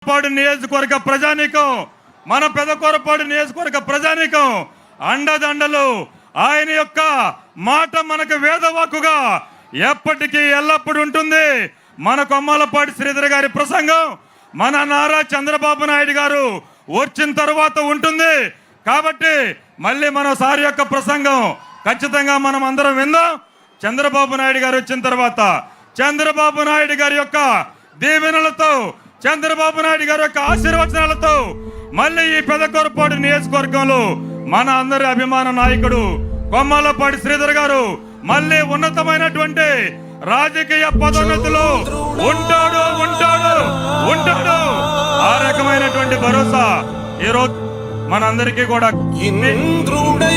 పెదకొరపాడు నియోజకవర్గ ప్రజానీకం మన పెదకొరపాడు నియోజకవర్గ ప్రజానీకం అండదండలు. ఆయన యొక్క మాట మనకు వేదవాకుగా ఎప్పటికీ ఎల్లప్పుడూ ఉంటుంది. మన కొమ్మలపాటి శ్రీధర్ గారి ప్రసంగం మన నారా చంద్రబాబు నాయుడు గారు వచ్చిన తర్వాత ఉంటుంది. కాబట్టి మళ్ళీ మన సారి యొక్క ప్రసంగం ఖచ్చితంగా మనం అందరం విందాం. చంద్రబాబు నాయుడు గారు వచ్చిన తర్వాత చంద్రబాబు నాయుడు గారి యొక్క దీవెనలతో చంద్రబాబు నాయుడు గారి యొక్క ఆశీర్వచనాలతో మళ్ళీ ఈ పెదకొరపాడు నియోజకవర్గంలో మన అందరి అభిమాన నాయకుడు కొమ్మాలపాటి శ్రీధర్ గారు మళ్ళీ ఉన్నతమైనటువంటి రాజకీయ పదోన్నతిలో ఉంటాడు ఉంటాడు ఉంటాడు. ఆ రకమైనటువంటి భరోసా ఈ రోజు మనందరికీ కూడా ఇంద్రుడై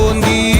స్వాగతం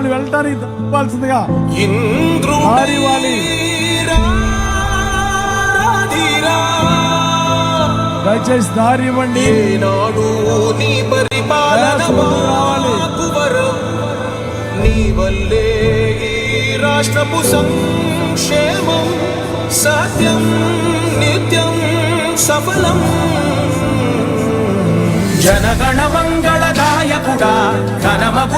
వాళ్ళు వెళ్ళటానికి తప్పాల్సిందిగా దారి ఇవ్వాలి దయచేసి దారి ఇవ్వండి రావాలి. వరం. రాష్ట్రపు సంక్షేమం సత్యం నిత్యం సఫలం జనగణ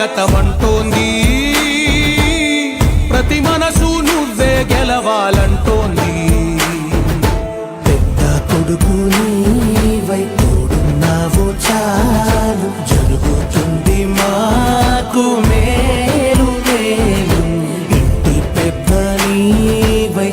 స్వాగతమంటోంది. ప్రతి మనసు నువ్వే గెలవాలంటోంది. పెద్ద కొడుకు నీవై తోడున్నావు చాలు. జరుగుతుంది మాకు మేలు మేలు. ఇంటి పెద్ద నీవై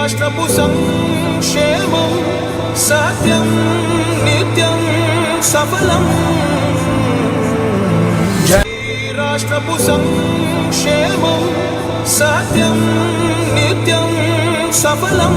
రాష్ట్రపు సంక్షేమం సత్యం నిత్యం సఫలం. జై రాష్ట్రపు సంక్షేమం సత్యం నిత్యం సఫలం.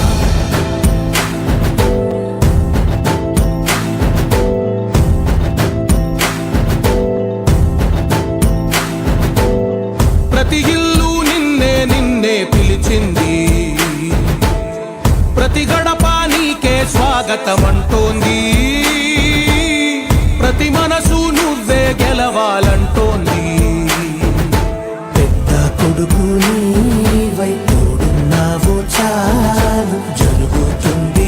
స్వాగతమంటోంది ప్రతి మనసు నువ్వే గెలవాలంటోంది. పెద్ద కొడుకు నీవై తోడున్నావు చాలు. జరుగుతుంది.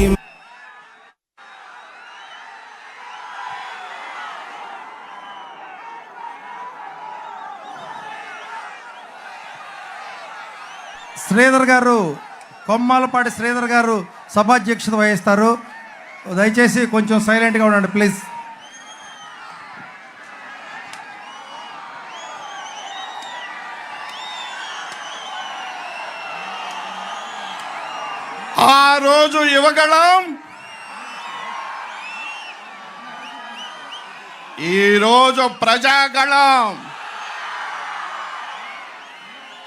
శ్రీధర్ గారు కొమ్మాలపాటి శ్రీధర్ గారు సభాధ్యక్షత వహిస్తారు. దయచేసి కొంచెం సైలెంట్గా ఉండండి ప్లీజ్ ఆ రోజు యువగళం. ఈరోజు ప్రజాగళం.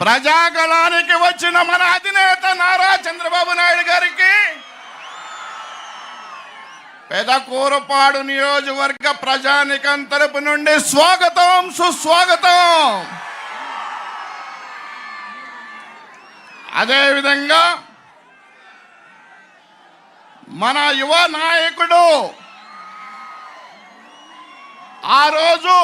ప్రజాగళానికి వచ్చిన మన అధినేత నారా చంద్రబాబు నాయుడు గారికి పెదకూరపాడు నియోజకవర్గ ప్రజానికం తరపు నుండి స్వాగతం సుస్వాగతం. అదేవిధంగా మన యువ నాయకుడు ఆ రోజు